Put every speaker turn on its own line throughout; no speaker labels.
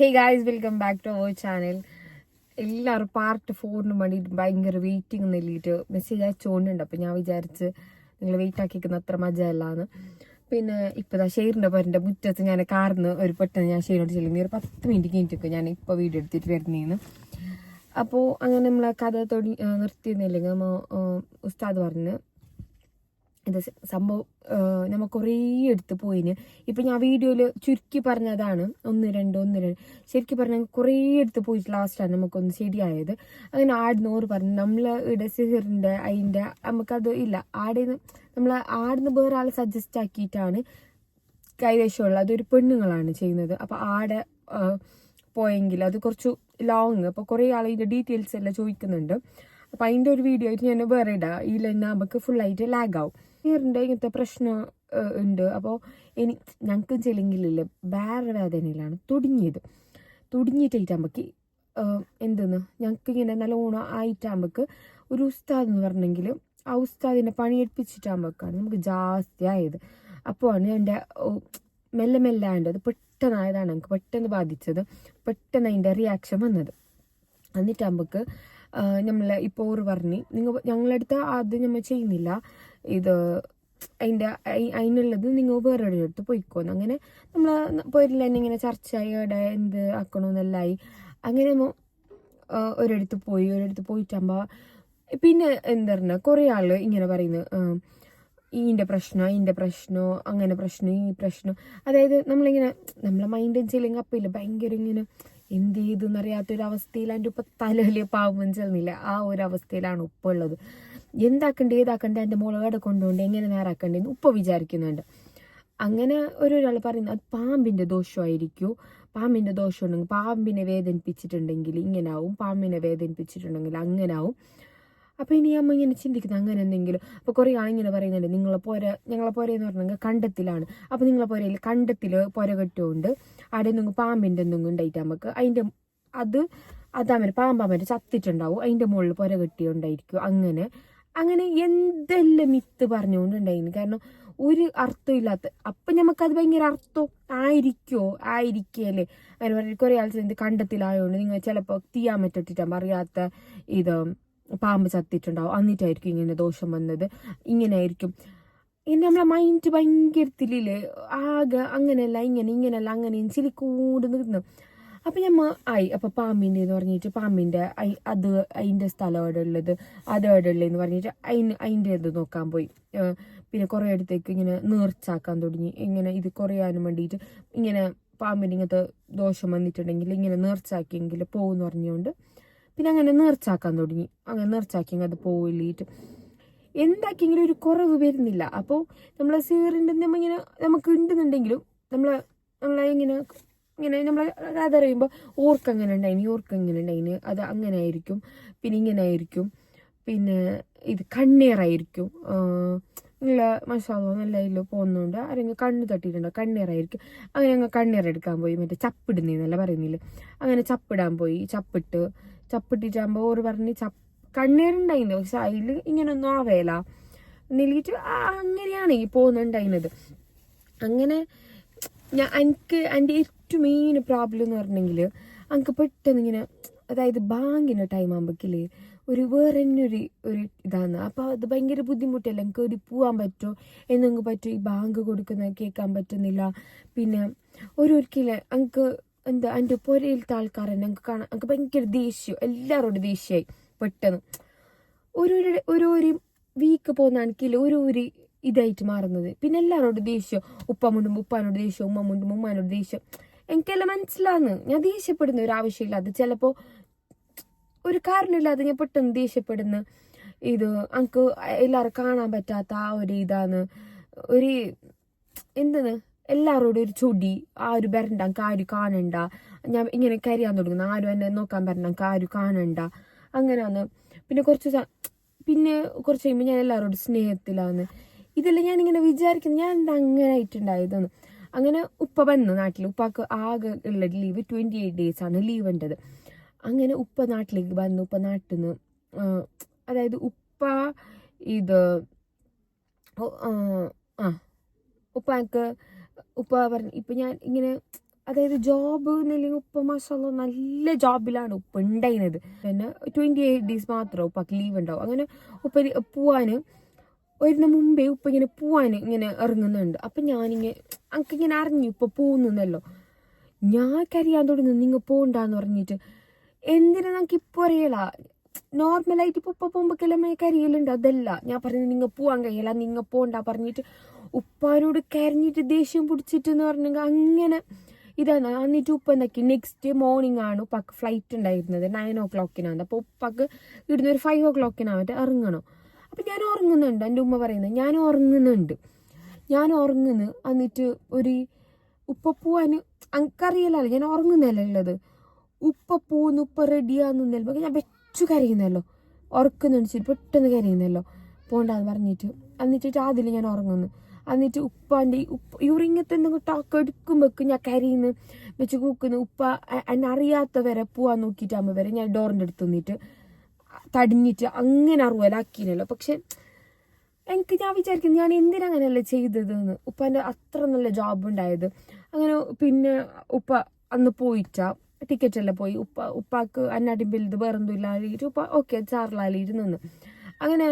Hey guys welcome back to our channel എല്ലാവരും part ഫോറിന് വേണ്ടിയിട്ട് ഭയങ്കര വെയിറ്റിംഗ് നെല്ലിയിട്ട് മെസ്സേജ് അയച്ചുകൊണ്ടുണ്ട് അപ്പം ഞാൻ വിചാരിച്ച് നിങ്ങൾ വെയിറ്റ് ആക്കിക്കുന്ന അത്ര മജയല്ലാന്ന്. പിന്നെ ഇപ്പോൾ ഇതാ ഷെയറിന്റെ പേരിന്റെ മുറ്റത്ത് ഞാൻ കാർന്ന് ഒരു പെട്ടെന്ന് ഞാൻ ഷെയറിനോട് ചെല്ലുന്ന ഒരു പത്ത് മിനിറ്റ് കഴിഞ്ഞിട്ടൊക്കെ ഞാൻ ഇപ്പോൾ വീഡിയോ എടുത്തിട്ട് വരുന്നതെന്ന് അപ്പോൾ അങ്ങനെ നമ്മളെ കഥ തൊടി നിർത്തിയെന്നില്ലെങ്കിൽ ഉസ്താദ് പറഞ്ഞ് സ- സംഭവം നമ്മൾ കുറേ എടുത്ത് പോയിന്. ഇപ്പം ഞാൻ വീഡിയോയിൽ ചുരുക്കി പറഞ്ഞതാണ്. ഒന്ന് രണ്ട് ഒന്ന് രണ്ട്. ശരിക്കും പറഞ്ഞാൽ കുറേ എടുത്ത് പോയിട്ട് ലാസ്റ്റാണ് നമുക്കൊന്ന് ശരിയായത്. അങ്ങനെ ആടുന്നോറ് പറഞ്ഞു നമ്മൾ ഇവിടെ സിഹിറിന്റെ അതിന്റെ നമുക്കത് ഇല്ല. ആടെ നമ്മൾ ആടുന്ന് വേറെ ആൾ സജസ്റ്റ് ആക്കിയിട്ടാണ് കൈവശമുള്ള അതൊരു പെണ്ണുങ്ങളാണ് ചെയ്യുന്നത്. അപ്പോൾ ആടെ പോയെങ്കിൽ അത് കുറച്ച് ലോങ് അപ്പോൾ കുറേ ആൾ ഇതിന്റെ ഡീറ്റെയിൽസ് എല്ലാം ചോദിക്കുന്നുണ്ട്. അപ്പോൾ അതിന്റെ ഒരു വീഡിയോ ആയിട്ട് ഞാൻ വേറെ ഇടാം. ഇതിൽ തന്നെ നമുക്ക് ഫുള്ളായിട്ട് ലാഗ് ആവും. ഹെയറിന്റെ ഇങ്ങനത്തെ പ്രശ്നം ഉണ്ട്. അപ്പോൾ ഇനി ഞങ്ങൾക്ക് ചെല്ലെങ്കിലില്ല വേറെ വേദനയിലാണ് തുടങ്ങിയത്. തുടങ്ങിയിട്ടായിട്ടാകുമ്പോൾ എന്തെന്ന് ഞങ്ങൾക്ക് ഇങ്ങനെ നല്ല നല്ലോണം ആയിട്ടാകുമ്പോൾ ഒരു ഉസ്താദ് എന്ന് പറഞ്ഞെങ്കിൽ ആ ഉസ്താദിനെ പണിയെടുപ്പിച്ചിട്ടാകുമ്പോഴാണ് നമുക്ക് ജാസ്തി ആയത്. അപ്പോഴാണ് എന്റെ മെല്ലെ മെല്ലെ ആയത് പെട്ടെന്നായതാണ് എനിക്ക് പെട്ടെന്ന് ബാധിച്ചത്. പെട്ടെന്ന് അതിന്റെ റിയാക്ഷൻ വന്നത്. എന്നിട്ടാകുമ്പോൾ നമ്മൾ ഇപ്പോൾ ഓറ് പറഞ്ഞ് നിങ്ങൾ ഞങ്ങളടുത്ത് ആദ്യം നമ്മൾ ചെയ്യുന്നില്ല. ഇത് അതിന്റെ അതിനുള്ളത് നിങ്ങൾ വേറെ അടുത്ത് പോയിക്കോന്ന്. അങ്ങനെ നമ്മൾ പോയിട്ടില്ല തന്നെ ഇങ്ങനെ ചർച്ചയായി എവിടെ എന്ത് ആക്കണമെന്നെല്ലായി അങ്ങനെ ഒരിടത്ത് പോയി ഒരിടത്ത് പോയിട്ടാകുമ്പോൾ പിന്നെ എന്താ പറഞ്ഞ കുറേ ആൾ ഇങ്ങനെ പറയുന്നു ഈന്റെ പ്രശ്നം ഈന്റെ പ്രശ്നമോ അങ്ങനെ പ്രശ്നം ഈ പ്രശ്നം. അതായത് നമ്മളിങ്ങനെ നമ്മളെ മൈൻഡ് ചെയ്യില്ലെങ്കിൽ അപ്പം ഭയങ്കര ഇങ്ങനെ എന്ത് ചെയ്തെന്നറിയാത്തൊരവസ്ഥയിൽ അതിന്റെ ഇപ്പം തലയിൽ പാവം ചെന്നില്ല. ആ ഒരു അവസ്ഥയിലാണ് ഉപ്പ ഉള്ളത്. എന്താക്കണ്ടേ ഏതാക്കണ്ടേ എന്റെ മുളകട കൊണ്ടുകൊണ്ട് എങ്ങനെ നേരാക്കണ്ടേന്ന് ഉപ്പ വിചാരിക്കുന്നുണ്ട്. അങ്ങനെ ഒരാൾ പറയുന്നു അത് പാമ്പിന്റെ ദോഷമായിരിക്കും. പാമ്പിന്റെ ദോഷം ഉണ്ടെങ്കിൽ പാമ്പിനെ വേദനിപ്പിച്ചിട്ടുണ്ടെങ്കിൽ ഇങ്ങനെ ആവും പാമ്പിനെ വേദനിപ്പിച്ചിട്ടുണ്ടെങ്കിൽ അങ്ങനെ ആവും അപ്പോൾ ഇനി അമ്മ ഇങ്ങനെ ചിന്തിക്കുന്നത് അങ്ങനെ എന്തെങ്കിലും? അപ്പോൾ കുറേ ആളിങ്ങനെ പറയുന്നുണ്ട് നിങ്ങളെ പുര ഞങ്ങളെ പുര എന്ന് പറഞ്ഞെങ്കിൽ കണ്ടത്തിലാണ്. അപ്പോൾ നിങ്ങളെ പുരയിൽ കണ്ടത്തിൽ പുര കെട്ടുകൊണ്ട് അവിടെ നിങ്ങൾ പാമ്പിന്റെ എന്തെങ്കിലും ഉണ്ടായിട്ട് നമുക്ക് അതിന്റെ അത് അതാമര പാമ്പാമര ചത്തിട്ടുണ്ടാവും അതിന്റെ മുകളിൽ പുര കെട്ടിയുണ്ടായിരിക്കും അങ്ങനെ അങ്ങനെ എന്തെല്ലാം മിത്ത് പറഞ്ഞുകൊണ്ടുണ്ടായിരുന്നു. കാരണം ഒരു അർത്ഥം ഇല്ലാത്ത അപ്പം നമുക്കത് ഭയങ്കര അർത്ഥം ആയിരിക്കോ? ആയിരിക്കല്ലേ അങ്ങനെ പറഞ്ഞിട്ട് കുറേ ആൾ ഇത് കണ്ടത്തിലായതുകൊണ്ട് നിങ്ങൾ ചിലപ്പോൾ തീയാൻ പറ്റിട്ടാകുമ്പോൾ അറിയാത്ത ഇത് പാമ്പ് ചത്തിട്ടുണ്ടാവും. എന്നിട്ടായിരിക്കും ഇങ്ങനെ ദോഷം വന്നത്. ഇങ്ങനെ ആയിരിക്കും ഇനി നമ്മളെ മൈൻഡ് ഭയങ്കരത്തിലില്ലേ? ആകെ അങ്ങനെയല്ല ഇങ്ങനെ ഇങ്ങനെയല്ല അങ്ങനെ ചിലക്കൂട് നിന്നു. അപ്പം ഞമ്മ ആയി അപ്പം പാമ്പിന്റെ എന്ന് പറഞ്ഞിട്ട് പാമ്പിന്റെ ഐ- അത് അതിന്റെ സ്ഥലം എവിടെ ഉള്ളത് അത് എവിടെ ഉള്ളതെന്ന് പറഞ്ഞിട്ട് അതിന് അതിന്റെ ഇത് നോക്കാൻ പോയി. പിന്നെ കുറേ അടുത്തേക്ക് ഇങ്ങനെ നേർച്ചാക്കാൻ തുടങ്ങി. ഇങ്ങനെ ഇത് കുറയാനും വേണ്ടിയിട്ട് ഇങ്ങനെ പാമ്പിന് ഇങ്ങനത്തെ ദോഷം വന്നിട്ടുണ്ടെങ്കിൽ ഇങ്ങനെ നേർച്ചാക്കിയെങ്കിൽ പോകുമെന്ന് പറഞ്ഞുകൊണ്ട് പിന്നെ അങ്ങനെ നേർച്ചാക്കാൻ തുടങ്ങി. അങ്ങനെ നേർച്ചാക്കി അത് പോയില്ലിട്ട് എന്താക്കിയെങ്കിലും ഒരു കുറവ് വരുന്നില്ല. അപ്പോൾ നമ്മളെ സീറിന്റെ നമ്മ ഇങ്ങനെ നമുക്ക് ഉണ്ടെന്നുണ്ടെങ്കിലും നമ്മളെ നമ്മളെ ഇങ്ങനെ ഇങ്ങനെ നമ്മൾ കഥ അറിയുമ്പോൾ ഓർക്ക് അങ്ങനെ ഉണ്ടായിന് ഓർക്ക് ഇങ്ങനെ ഉണ്ടായിന് അത് അങ്ങനെ ആയിരിക്കും പിന്നെ ഇങ്ങനെ ആയിരിക്കും പിന്നെ ഇത് കണ്ണീറായിരിക്കും നിങ്ങൾ മസാല നല്ല ഇതിൽ പോകുന്നുണ്ട് ആരെങ്കിലും കണ്ണ് തട്ടിയിട്ടുണ്ടോ കണ്ണീറായിരിക്കും അങ്ങനെ അങ്ങ് കണ്ണീർ എടുക്കാൻ പോയി മറ്റേ ചപ്പിടുന്നല്ല പറയുന്നില്ല അങ്ങനെ ചപ്പിടാൻ പോയി ചപ്പിട്ട് ചപ്പിട്ടിട്ടാകുമ്പോൾ ഓർ പറഞ്ഞ് ചപ്പ് കണ്ണീരുണ്ടായിരുന്നു പക്ഷെ അതിൽ ഇങ്ങനൊന്നും ആവേല. എന്നിട്ട് അങ്ങനെയാണ് ഈ പോകുന്നുണ്ടായിരുന്നത് അങ്ങനെ ഞാൻ എനിക്ക് എന്റെ ഏറ്റവും മെയിൻ പ്രോബ്ലം എന്ന് പറഞ്ഞെങ്കിൽ അങ്ങക്ക് പെട്ടെന്ന് ഇങ്ങനെ അതായത് ബാങ്കിന്റെ ടൈം ആകുമ്പോഴേക്കില്ലേ ഒരു വേറെ തന്നെ ഒരു ഒരു ഇതാണ്. അപ്പോൾ അത് ഭയങ്കര ബുദ്ധിമുട്ടല്ല? എനിക്ക് ഒരു പോകാൻ പറ്റുമോ എന്നെങ്കിൽ പറ്റും? ഈ ബാങ്ക് കൊടുക്കുന്ന കേൾക്കാൻ പറ്റുന്നില്ല. പിന്നെ ഓരോരിക്കലെ എനിക്ക് എന്താ എന്റെ പുരയിലത്തെ ആൾക്കാരെ ഞങ്ങൾക്ക് കാണാൻ എനിക്ക് ഭയങ്കര ദേഷ്യം. എല്ലാവരോടും ദേഷ്യമായി പെട്ടെന്ന്. ഒരു ഒരു വീക്ക് പോകുന്നതാണെങ്കിൽ ഒരു ഒരു ഇതായിട്ട് മാറുന്നത്. പിന്നെ എല്ലാവരോടും ദേഷ്യം. ഉപ്പ മുണ്ടുമ്പോൾ ഉപ്പാനോട് ദേഷ്യം ഉമ്മ മുണ്ടുമ്പോൾ ഉമ്മാനോട് ദേഷ്യം. എനിക്കെല്ലാം മനസ്സിലാന്ന് ഞാൻ ദേഷ്യപ്പെടുന്നു ഒരു ആവശ്യമില്ല അത് ചിലപ്പോൾ ഒരു കാരണമില്ലാതെ ഞാൻ പെട്ടെന്ന് ദേഷ്യപ്പെടുന്നു. ഇത് എനിക്ക് എല്ലാവരും കാണാൻ പറ്റാത്ത ആ ഒരു ഇതാണ്. ഒരു എന്താണ്? എല്ലാവരോടും ഒരു ചൊടി ആരും വരണ്ട എനിക്ക് ആരും കാണണ്ട. ഞാൻ ഇങ്ങനെ കരിയാൻ തുടങ്ങുന്നു. ആരും എന്നെ നോക്കാൻ വരണ്ട എനിക്ക് ആരും കാണണ്ട. അങ്ങനെയാണ് പിന്നെ കുറച്ച് പിന്നെ കുറച്ച് കഴിയുമ്പോൾ ഞാൻ എല്ലാവരോടും സ്നേഹത്തിലാണ് ഇതെല്ലാം ഞാനിങ്ങനെ വിചാരിക്കുന്നു. ഞാൻ എന്താ അങ്ങനെ ആയിട്ടുണ്ടായതെന്ന്. അങ്ങനെ ഉപ്പ വന്നു നാട്ടിൽ ഉപ്പാക്ക് ആകെ ഉള്ള ലീവ് ട്വന്റി എയ്റ്റ് ഡേയ്സ് ആണ് ലീവ് ഉണ്ടത്. അങ്ങനെ ഉപ്പ നാട്ടിലേക്ക് വന്നു. ഉപ്പ നാട്ടിൽ നിന്ന് അതായത് ഉപ്പ ഇത് ആ, ഉപ്പാക്ക് ഉപ്പ പറഞ്ഞു ഇപ്പം ഞാൻ ഇങ്ങനെ അതായത് ജോബ് എന്നില്ലെങ്കിൽ ഉപ്പ മാസമുള്ള നല്ല ജോബിലാണ് ഉപ്പ ഉണ്ടായിരുന്നത് പിന്നെ ട്വന്റി എയ്റ്റ് ഡേയ്സ് മാത്രമേ ഉപ്പാക്ക് ലീവ് ഉണ്ടാവും അങ്ങനെ ഉപ്പ പോവാന് വരുന്ന മുമ്പേ ഉപ്പ ഇങ്ങനെ പോവാൻ ഇങ്ങനെ ഇറങ്ങുന്നുണ്ട്. അപ്പം ഞാനിങ്ങനെ എനിക്ക് ഇങ്ങനെ അറിഞ്ഞു ഇപ്പം പോകുന്നല്ലോ ഞാൻ കരിയാൻ തുടങ്ങി നിങ്ങൾ പോകണ്ടെന്ന് പറഞ്ഞിട്ട്. എന്തിനാ നമുക്ക് ഇപ്പോൾ അറിയല? നോർമലായിട്ട് ഇപ്പോൾ ഉപ്പ പോകുമ്പോഴെല്ലാം കരിയലുണ്ട്. അതല്ല ഞാൻ പറഞ്ഞു നിങ്ങൾ പോവാൻ കഴിയില്ല നിങ്ങൾ പോകണ്ട പറഞ്ഞിട്ട് ഉപ്പാനോട് കരഞ്ഞിട്ട് ദേഷ്യം പിടിച്ചിട്ട് എന്ന് പറഞ്ഞെങ്കിൽ അങ്ങനെ ഇതാണ് എന്നിട്ട് ഉപ്പ എന്താക്കി? നെക്സ്റ്റ് മോർണിംഗ് ആണ് ഉപ്പാക്ക് ഫ്ലൈറ്റ് ഉണ്ടായിരുന്നത് നയൻ ഓ ക്ലോക്കിനാണ് അപ്പോൾ ഉപ്പാക്ക് ഇവിടുന്ന് ഒരു ഫൈവ് ഓ ക്ലോക്കിനാവട്ടെ ഇറങ്ങണം അപ്പം ഞാൻ ഉറങ്ങുന്നുണ്ട്. എന്റെ ഉമ്മ പറയുന്നത് ഞാൻ ഉറങ്ങുന്നുണ്ട്. ഞാൻ ഉറങ്ങുന്നു. എന്നിട്ട് ഒരു ഉപ്പ പോവാൻ അനക്കറിയില്ലല്ലോ ഞാൻ ഉറങ്ങുന്നല്ലേ ഉള്ളത്. ഉപ്പ പൂന്ന് ഉപ്പ റെഡിയാന്ന് നിൽക്കുമ്പോൾ ഞാൻ വെച്ചു കരയുന്നല്ലോ. ഉറക്കുന്നുണ്ട് പെട്ടെന്ന് കരയുന്നല്ലോ. പോണ്ടാന്ന് പറഞ്ഞിട്ട്. എന്നിട്ട് അതിൽ ഞാൻ ഉറങ്ങുന്നു. എന്നിട്ട് ഉപ്പാന്റെ ഉപ്പ് ഇവരിങ്ങനത്തെ എന്തെങ്കിലും ടോക്ക് എടുക്കുമ്പോഴേക്കും ഞാൻ കരയുന്നു. വെച്ച് കൂക്കുന്നു ഉപ്പ എന്നെ അറിയാത്തവരെ പോവാൻ നോക്കിയിട്ടാകുമ്പോൾ വരെ ഞാൻ ഡോറിന്റെ അടുത്ത് നിന്നിട്ട് തടിഞ്ഞിട്ട് അങ്ങനെ അറുവലാക്കിയില്ലല്ലോ. പക്ഷെ എനിക്ക് ഞാൻ വിചാരിക്കുന്നു ഞാൻ എന്തിനാ അങ്ങനെയല്ല ചെയ്തത് എന്ന് ഉപ്പാന്റെ അത്ര നല്ല ജോബ് ഉണ്ടായത്. അങ്ങനെ പിന്നെ ഉപ്പ അന്ന് പോയിട്ടാ ടിക്കറ്റ് എല്ലാം പോയി. ഉപ്പ ഉപ്പാക്ക് അന്നാട്ടിൻ ഇത് വേറൊന്നും ഇല്ലാതിരിക്കും ഉപ്പ ഓക്കെ ചാറിലാലി ഇരുന്നു അങ്ങനെ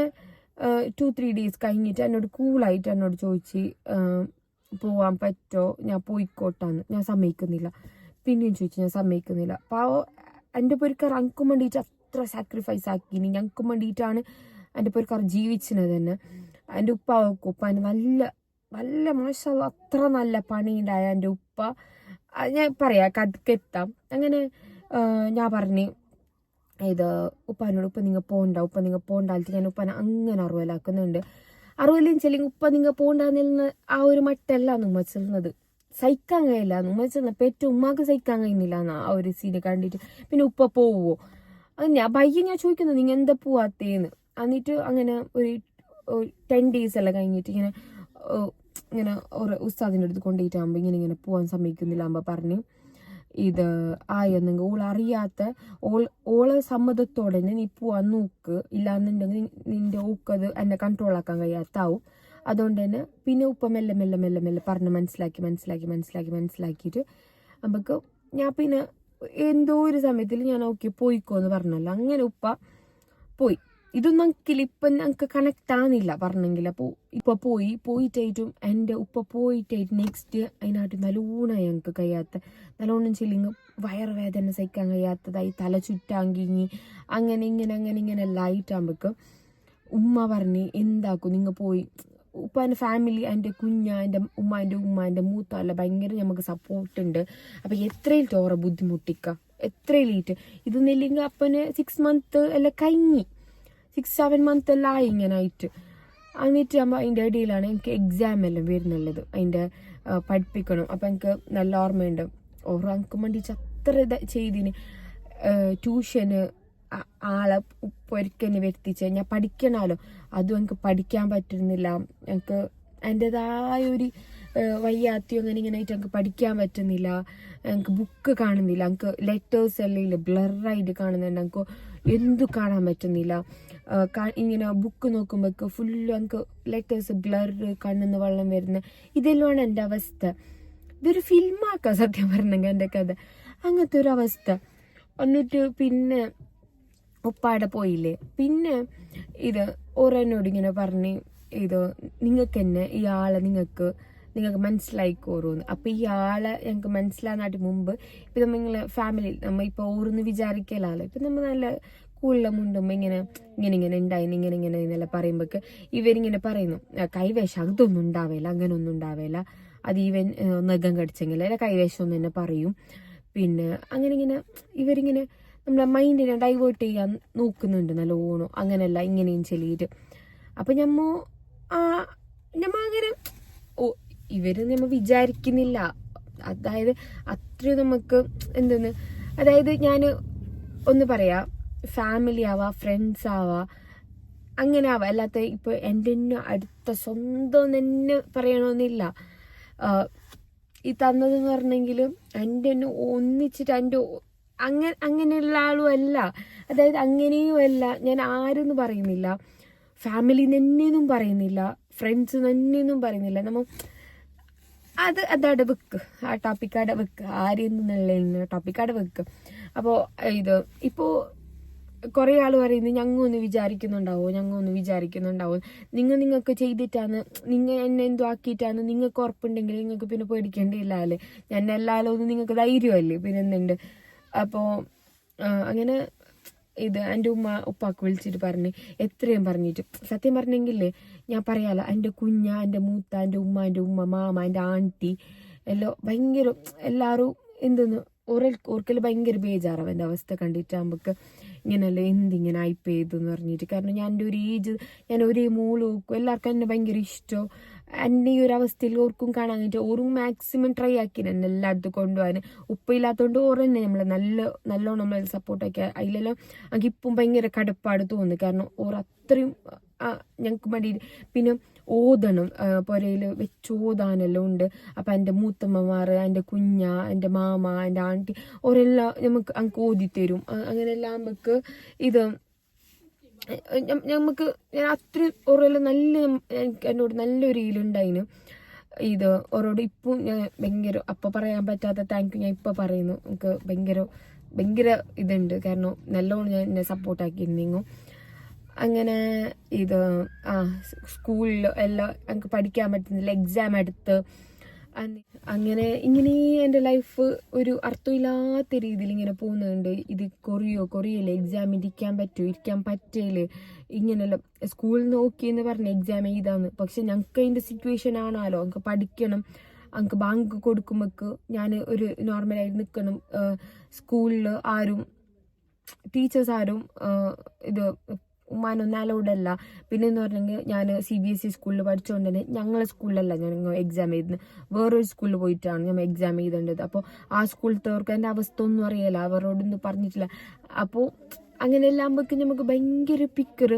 ടു ത്രീ ഡേയ്സ് കഴിഞ്ഞിട്ട് എന്നോട് കൂളായിട്ട് എന്നോട് ചോദിച്ച് പോവാൻ പറ്റോ? ഞാൻ പോയിക്കോട്ടാന്ന്. ഞാൻ സമ്മതിക്കുന്നില്ല. പിന്നെയും ചോദിച്ചു ഞാൻ സമ്മതിക്കുന്നില്ല. അപ്പോൾ എന്റെ പൊരിക്കാർ അങ്ക്കും വേണ്ടിയിട്ട് അത്ര സാക്രിഫൈസ് ആക്കിയിന് ഞങ്ങൾക്കും വേണ്ടിയിട്ടാണ് എന്റെ പേർക്കാർ ജീവിച്ചത് തന്നെ. എന്റെ ഉപ്പ വെക്കും ഉപ്പ നല്ല നല്ല മോശം അത്ര നല്ല പണിയുണ്ടായ എന്റെ ഉപ്പ. ഞാൻ പറയാം കഥക്കെത്താം അങ്ങനെ ഞാൻ പറഞ്ഞു ഇത് ഉപ്പാനോട് ഉപ്പ നിങ്ങൾ പോകണ്ട ഉപ്പ നിങ്ങൾ പോകണ്ടാലും ഞാൻ ഉപ്പാനെ അങ്ങനെ അറിവലാക്കുന്നുണ്ട്. അറിവില്ലെന്ന് വെച്ചാൽ ഉപ്പ നിങ്ങൾ പോകണ്ടെന്ന് ആ ഒരു മട്ടല്ല നമ്മ ചെല്ലുന്നത് സഹിക്കാൻ കഴിയില്ല. നമ്മ ചെന്ന പെറ്റ ഉമ്മാക്ക് സഹിക്കാൻ കഴിയുന്നില്ല എന്നാ ആ ഒരു സീനെ കണ്ടിട്ട്. പിന്നെ ഉപ്പ പോവോ? അത് ഞാൻ പയ്യെ ഞാൻ ചോദിക്കുന്നത് നിങ്ങൾ എന്താ പോവാത്തേന്ന്? എന്നിട്ട് അങ്ങനെ ഒരു ടെൻ ഡേയ്സ് എല്ലാം കഴിഞ്ഞിട്ട് ഇങ്ങനെ ഇങ്ങനെ ഒരു ഉസ്താദിന്റെ അടുത്ത് കൊണ്ടുപോയിട്ടാകുമ്പോൾ ഇങ്ങനെ ഇങ്ങനെ പോകാൻ സമ്മതിക്കുന്നില്ല ആകുമ്പോൾ പറഞ്ഞ്. ഇത് ആയെന്നെങ്കിൽ ഓൾ അറിയാത്ത ഓൾ ഓളെ സമ്മതത്തോടെ നീ പോവാൻ നോക്ക്. ഇല്ലാന്നുണ്ടെങ്കിൽ നിന്റെ ഓക്കത് എന്നെ കൺട്രോൾ ആക്കാൻ കഴിയാത്താവും. അതുകൊണ്ട് തന്നെ പിന്നെ ഉപ്പ മെല്ലെ മെല്ലെ മെല്ലെ മെല്ലെ പറഞ്ഞ് മനസ്സിലാക്കി മനസ്സിലാക്കി മനസ്സിലാക്കി മനസ്സിലാക്കിയിട്ട് നമുക്ക് ഞാൻ പിന്നെ എന്തോ ഒരു സമയത്തിൽ ഞാൻ ഓക്കെ പോയിക്കോ എന്ന് പറഞ്ഞല്ലോ. അങ്ങനെ ഉപ്പ പോയി. ഇതൊന്നും എനിക്കില്ല ഇപ്പം ഞങ്ങൾക്ക് കണക്ട് ആവുന്നില്ല പറഞ്ഞെങ്കിൽ അപ്പോൾ ഇപ്പൊ പോയി. പോയിട്ടായിട്ടും എന്റെ ഉപ്പ പോയിട്ടായിട്ട് നെക്സ്റ്റ് അതിനായിട്ട് നല്ലോണം ഞങ്ങൾക്ക് കഴിയാത്ത നല്ലോണം ചെല്ലിങ് വയറുവേദന സഹിക്കാൻ കഴിയാത്തതായി തല ചുറ്റാങ്കിങ്ങി അങ്ങനെ ഇങ്ങനെ അങ്ങനെ ഇങ്ങനെ എല്ലാം ആയിട്ടാകുമ്പോഴേക്കും ഉമ്മ പറഞ്ഞ് എന്താക്കും? നിങ്ങൾ പോയി ഉപ്പാന്റെ ഫാമിലി എന്റെ കുഞ്ഞ എന്റെ ഉമ്മ എന്റെ ഉമ്മ എന്റെ മൂത്ത അല്ല ഭയങ്കര നമുക്ക് സപ്പോർട്ട് ഉണ്ട് അപ്പം എത്രയിൽ തോറ ബുദ്ധിമുട്ടിക്ക? ലേറ്റ് ഇതൊന്നില്ലെങ്കിൽ അപ്പന് സിക്സ് മന്ത് എല്ലാം കഴിഞ്ഞി. സിക്സ് സെവൻ മന്ത് എല്ലാം ആയി ഇങ്ങനെ ആയിട്ട്. എന്നിട്ട് ആകുമ്പോൾ അതിന്റെ ഇടയിലാണ് എനിക്ക് എക്സാം എല്ലാം വരുന്നുള്ളത്. അതിന്റെ പഠിപ്പിക്കണം. അപ്പം എനിക്ക് നല്ല ഓർമ്മയുണ്ട്. ഓരോ എനിക്ക് വേണ്ടി അത്ര ചെയ്തിന്. ട്യൂഷന് ആളെ പൊരിക്കന് വരുത്തിച്ച്. ഞാൻ പഠിക്കണമല്ലോ അതും എനിക്ക് പഠിക്കാൻ പറ്റുന്നില്ല. എനിക്ക് എന്റെതായ ഒരു വയ്യാത്തിയോ അങ്ങനെ ഇങ്ങനെ ആയിട്ട് എനിക്ക് പഠിക്കാൻ പറ്റുന്നില്ല. എനിക്ക് ബുക്ക് കാണുന്നില്ല. എനിക്ക് ലെറ്റേഴ്സ് എല്ലാം ഇല്ല ബ്ലറായിട്ട് കാണുന്നുണ്ട്. എനിക്ക് എന്തു കാണാൻ പറ്റുന്നില്ല. ഇങ്ങനെ ബുക്ക് നോക്കുമ്പോഴേക്ക് ഫുള്ള് എനിക്ക് ലെറ്റേഴ്സ് ബ്ലർ കണ്ണെന്ന് വെള്ളം വരുന്ന ഇതെല്ലാമാണ് എന്റെ അവസ്ഥ. ഇതൊരു ഫിലിമാക്കാം സത്യം പറഞ്ഞെങ്കിൽ എന്റെ കഥ. അങ്ങനത്തെ ഒരു അവസ്ഥ. എന്നിട്ട് പിന്നെ ഉപ്പാടെ പോയില്ലേ? പിന്നെ ഇത് ഓരോന്നോട് ഇങ്ങനെ പറഞ്ഞ് ഇത് നിങ്ങൾക്ക് തന്നെ ഇയാളെ നിങ്ങൾക്ക് നിങ്ങൾക്ക് മനസ്സിലായിക്കോറൂന്ന്. അപ്പം ഈ ആളെ ഞങ്ങൾക്ക് മനസ്സിലാകുന്നതിന് മുമ്പ് ഇപ്പം ഇങ്ങനെ ഫാമിലി നമ്മ ഇപ്പോൾ ഓർന്ന് വിചാരിക്കലാലോ? ഇപ്പം നമ്മൾ നല്ല കൂടുതലും മുണ്ടുമ്പോൾ ഇങ്ങനെ ഇങ്ങനെ ഇങ്ങനെ ഉണ്ടായിന് ഇങ്ങനെ ഇങ്ങനെ എന്നെല്ലാം പറയുമ്പോഴേക്ക് ഇവരിങ്ങനെ പറയുന്നു. "ആ, കൈവേഷം അതൊന്നും ഉണ്ടാവില്ല അങ്ങനെ ഒന്നും ഉണ്ടാവില്ല അത് ഈവൻ നഖം കടിച്ചെങ്കിൽ അല്ല കൈവേഷം ഒന്നും തന്നെ പറയും. പിന്നെ അങ്ങനെ ഇങ്ങനെ ഇവരിങ്ങനെ നമ്മളെ മൈൻഡിനെ ഡൈവേർട്ട് ചെയ്യാൻ നോക്കുന്നുണ്ട് നല്ലോണം. അങ്ങനെയല്ല ഇങ്ങനെയും ചെല്ലിയിട്ട് അപ്പം ഞമ്മ ആ ഞമ്മ അങ്ങനെ ഓ ഇവർ നമ്മ വിചാരിക്കുന്നില്ല. അതായത് അത്രയും നമുക്ക് എന്തെന്ന് അതായത് ഞാൻ ഒന്ന് പറയാ ഫാമിലി ആവാ ഫ്രണ്ട്സ് ആവാ അങ്ങനെ ആവാം. അല്ലാത്ത ഇപ്പൊ എന്റെ അടുത്ത സ്വന്തം തന്നെ പറയണമെന്നില്ല ഈ തന്നതെന്ന് പറഞ്ഞെങ്കിൽ എന്റെ ഒന്നിച്ചിട്ട് എന്റെ അങ്ങനെ അങ്ങനെയുള്ള ആളും അല്ല. അതായത് അങ്ങനെയും അല്ല. ഞാൻ ആരെന്ന് പറയുന്നില്ല. ഫാമിലി തന്നെയൊന്നും പറയുന്നില്ല. ഫ്രണ്ട്സ് തന്നെയൊന്നും പറയുന്നില്ല. നമ്മൾ അത് അതവിടെ വെക്ക്. ആ ടോപ്പിക് അവിടെ വെക്ക്. ആരെന്നുള്ള ടോപ്പിക് അവിടെ വെക്ക്. അപ്പോൾ ഇത് ഇപ്പോൾ കുറേ ആൾ പറയുന്നത് ഞങ്ങൾ ഒന്ന് വിചാരിക്കുന്നുണ്ടാവോ? ഞങ്ങൾ ഒന്ന് വിചാരിക്കുന്നുണ്ടാവോ? നിങ്ങൾ നിങ്ങൾക്ക് ചെയ്തിട്ടാണ് നിങ്ങൾ എന്നെ എന്തോ ആക്കിയിട്ടാണ് നിങ്ങൾക്ക് ഉറപ്പുണ്ടെങ്കിൽ നിങ്ങൾക്ക് പിന്നെ പേടിക്കേണ്ടിയില്ല അല്ലേ? ഞാൻ എല്ലാവരും ഒന്ന് നിങ്ങൾക്ക് ധൈര്യമല്ലേ? പിന്നെ എന്തുണ്ട് അപ്പോൾ അങ്ങനെ ഇത് എന്റെ ഉമ്മ ഉപ്പാക്ക് വിളിച്ചിട്ട് പറഞ്ഞ് എത്രയും പറഞ്ഞിട്ട്. സത്യം പറഞ്ഞെങ്കിലേ ഞാൻ പറയാല എന്റെ കുഞ്ഞ എന്റെ മൂത്ത എന്റെ ഉമ്മ എന്റെ ഉമ്മ മാമ എന്റെ ആന്റി എല്ലോ ഭയങ്കര എല്ലാവരും എന്തെന്ന് ഓരൽ ഓർക്കൽ ഭയങ്കര ബേജാറാവും എന്റെ അവസ്ഥ കണ്ടിട്ട് നമുക്ക് ഇങ്ങനെയല്ല എന്തിങ്ങനെ ആയിപ്പോയതെന്ന് പറഞ്ഞിട്ട്. കാരണം ഞാൻ എന്റെ ഒരു ഏജ് ഞാൻ ഒരേ മോൾ നോക്കും എല്ലാവർക്കും എന്നെ ഭയങ്കര ഇഷ്ടം. എന്റെ ഈ ഒരു അവസ്ഥയിൽ ഓർക്കും കാണാൻ കഴിഞ്ഞിട്ട് ഓറും മാക്സിമം ട്രൈ ആക്കി എന്നെ എല്ലായിടത്തും കൊണ്ടുപോകാൻ ഉപ്പയില്ലാത്തതുകൊണ്ട് ഓർ തന്നെ നമ്മളെ നല്ല നല്ലോണം നമ്മൾ സപ്പോർട്ടാക്കി അതിലെല്ലാം എനിക്ക് ഇപ്പം ഭയങ്കര കടുപ്പാട് തോന്നുന്നു. കാരണം ഓർ അത്രയും ഞങ്ങൾക്ക് മടി പിന്നെ ഓതണം. പുരയിൽ വെച്ച് ഓതാനെല്ലാം ഉണ്ട്. അപ്പം എന്റെ മൂത്തമ്മമാർ എന്റെ കുഞ്ഞ എന്റെ മാമ എന്റെ ആന്റി ഓരെല്ലാം നമുക്ക് അങ്ങ് തരും അങ്ങനെയെല്ലാം നമുക്ക് ഇത് നമുക്ക് ഞാൻ അത്ര ഓരോല്ലാം നല്ല എന്നോട് നല്ലൊരു ഇതിലുണ്ടായിന് ഇത് ഓരോട് ഇപ്പം ഞാൻ ഭയങ്കര അപ്പം പറയാൻ പറ്റാത്ത താങ്ക് യു ഞാൻ ഇപ്പം പറയുന്നു. എനിക്ക് ഭയങ്കര ഭയങ്കര ഇതുണ്ട്. കാരണം നല്ലോണം ഞാൻ എന്നെ സപ്പോർട്ടാക്കിയിരുന്നെങ്കിൽ അങ്ങനെ ഇത് ആ സ്കൂളിൽ എല്ലാം എനിക്ക് പഠിക്കാൻ പറ്റുന്നില്ല. എക്സാം എടുത്ത് അങ്ങനെ ഇങ്ങനെ എന്റെ ലൈഫ് ഒരു അർത്ഥമില്ലാത്ത രീതിയിൽ ഇങ്ങനെ പോകുന്നുണ്ട്. ഇത് കൊറിയോ കൊറിയല്ലേ എക്സാം ഇരിക്കാൻ പറ്റുമോ ഇരിക്കാൻ പറ്റേൽ ഇങ്ങനെയല്ല സ്കൂളിൽ നോക്കി എന്ന് പറഞ്ഞ എക്സാം എഴുതാന്ന്. പക്ഷെ ഞങ്ങൾക്ക് അതിന്റെ സിറ്റുവേഷൻ ആണല്ലോ നമുക്ക് പഠിക്കണം നമുക്ക് ബാങ്ക് കൊടുക്കുമ്പോൾ ഞാൻ ഒരു നോർമലായി നിൽക്കണം സ്കൂളിൽ ആരും ടീച്ചേഴ്സ് ആരും ഇത് അല്ല പിന്നെ എന്ന് പറഞ്ഞെങ്കിൽ ഞാൻ സി ബി എസ് ഇ സ്കൂളിൽ പഠിച്ചുകൊണ്ട് തന്നെ ഞങ്ങളെ സ്കൂളിലല്ല ഞാൻ എക്സാം എഴുതുന്നത് വേറൊരു സ്കൂളിൽ പോയിട്ടാണ് ഞാൻ എക്സാം എഴുതേണ്ടത് അപ്പോൾ ആ സ്കൂളിലത്തെവർക്ക് എന്റെ അവസ്ഥ ഒന്നും അറിയില്ല. അവരോടൊന്നും പറഞ്ഞിട്ടില്ല. അപ്പോൾ അങ്ങനെ എല്ലാം ആകുമ്പോഴേക്കും നമുക്ക് ഭയങ്കര പിക്കർ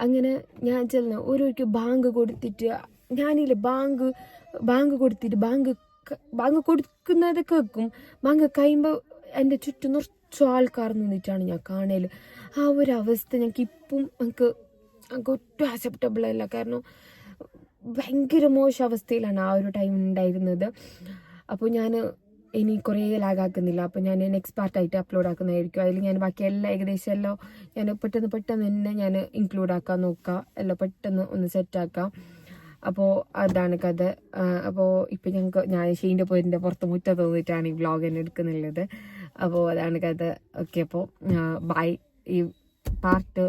അങ്ങനെ ഞാൻ ചെല്ലുന്ന ഓരോർക്ക് ബാങ്ക് കൊടുത്തിട്ട് ഞാനില്ല ബാങ്ക് ബാങ്ക് കൊടുത്തിട്ട് ബാങ്ക് ബാങ്ക് കൊടുക്കുന്നത് കേൾക്കും ബാങ്ക് കഴിയുമ്പോൾ എന്റെ ചുറ്റും കുറച്ച് ആൾക്കാർ നിന്നിട്ടാണ് ഞാൻ കാണൽ ആ ഒരു അവസ്ഥ ഞങ്ങൾക്ക് ഇപ്പം ഞങ്ങൾക്ക് ഞങ്ങൾക്ക് ഒട്ടും ആക്സെപ്റ്റബിൾ അല്ല. കാരണം ഭയങ്കര മോശം അവസ്ഥയിലാണ് ആ ഒരു ടൈം ഉണ്ടായിരുന്നത് അപ്പോൾ ഞാൻ ഇനി കുറേ ലാഗാക്കുന്നില്ല അപ്പോൾ ഞാൻ നെക്സ്റ്റ് പാർട്ടായിട്ട് അപ്ലോഡ് ആക്കുന്നതായിരിക്കും. അതിൽ ഞാൻ ബാക്കി എല്ലാം ഏകദേശം എല്ലാം ഞാൻ പെട്ടെന്ന് പെട്ടെന്ന് തന്നെ ഞാൻ ഇൻക്ലൂഡ് ആക്കാൻ നോക്കാം. എല്ലാം പെട്ടെന്ന് ഒന്ന് സെറ്റാക്കാം അപ്പോൾ അതാണ് കഥ. അപ്പോൾ ഇപ്പം ഞങ്ങൾക്ക് ഞാൻ ഷീന്റെ പോയിന്റെ പുറത്ത് മുറ്റം തോന്നിയിട്ടാണ് ഈ വ്ളോഗ് തന്നെ എടുക്കുന്നുള്ളത്. അപ്പോൾ അതാണ് കഥ ഓക്കെ അപ്പോൾ ബൈ ഈ പാർട്ട്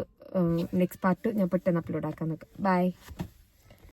നെക്സ്റ്റ് പാർട്ട് ഞാൻ പെട്ടെന്ന് അപ്ലോഡ് ആക്കാൻ നോക്കാം ബൈ